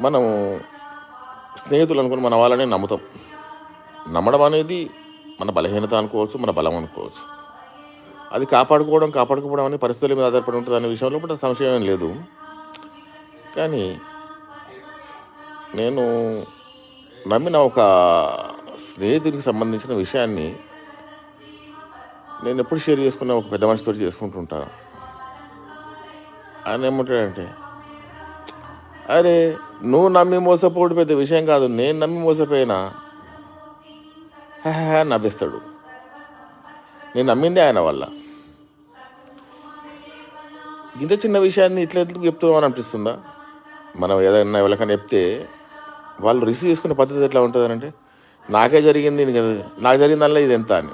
మనం స్నేహితులు అనుకుని మన వాళ్ళనే నమ్ముతాం. నమ్మడం అనేది మన బలహీనత అనుకోవచ్చు మన బలం అనుకోవచ్చు. అది కాపాడుకోవడం కాపాడుకోవడం అనే పరిస్థితుల మీద ఆధారపడి ఉంటుంది అనే విషయంలో కూడా సంశయం ఏం లేదు. కానీ నేను నమ్మిన ఒక స్నేహితుడికి సంబంధించిన విషయాన్ని నేను ఎప్పుడు షేర్ చేసుకున్న ఒక పెద్ద మనిషితో చేసుకుంటుంటా. ఆయన ఏమంటాడంటే అరే నువ్వు నమ్మి మోసపోవడం పెద్ద విషయం కాదు. నేను నమ్మి మోసపోయినా హా, నవ్విస్తాడు. నేను నమ్మిందే ఆయన వల్ల. ఇంత చిన్న విషయాన్ని ఇట్లా ఎందుకు చెప్తున్నాం అని అనిపిస్తుందా? మనం ఏదైనా ఎవరికైనా చెప్తే వాళ్ళు రిసీవ్ చేసుకునే పద్ధతి ఎట్లా ఉంటుంది అంటే నాకే జరిగింది ఇది కదా నాకు జరిగిందల్లా ఇది ఎంత అని.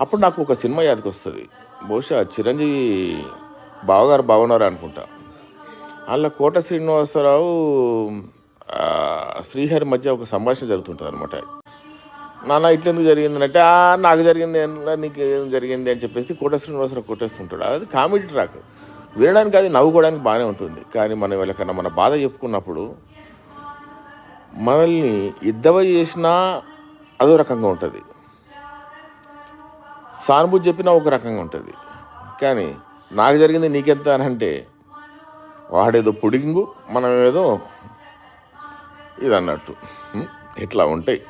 అప్పుడు నాకు ఒక సినిమా యాదకి వస్తుంది బహుశా చిరంజీవి బావగారు బాగున్నారు అనుకుంటా. అందులో కోట శ్రీనివాసరావు శ్రీహరి మధ్య ఒక సంభాషణ జరుగుతుంటుంది అనమాట నాన్న ఇట్లా ఎందుకు జరిగింది అంటే "ఆ, నాకు జరిగింది నీకు ఏం జరిగింది అని చెప్పేసి కోట శ్రీనివాసరావు కొట్టేస్తుంటాడు. అది కామెడీ ట్రాక్. వినడానికి అది నవ్వుకోవడానికి బాగానే ఉంటుంది. కానీ మనం ఎవరికన్నా మన బాధ చెప్పుకున్నప్పుడు మనల్ని ఇద్దవ చేసినా అదో రకంగా ఉంటుంది. సానుభూతి చెప్పినా ఒక రకంగా ఉంటుంది. కానీ నాకు జరిగింది నీకెంత అని అంటే వాడేదో పుడింగు మనం ఏదో ఇది అన్నట్టు ఇట్లా ఉంటాయి.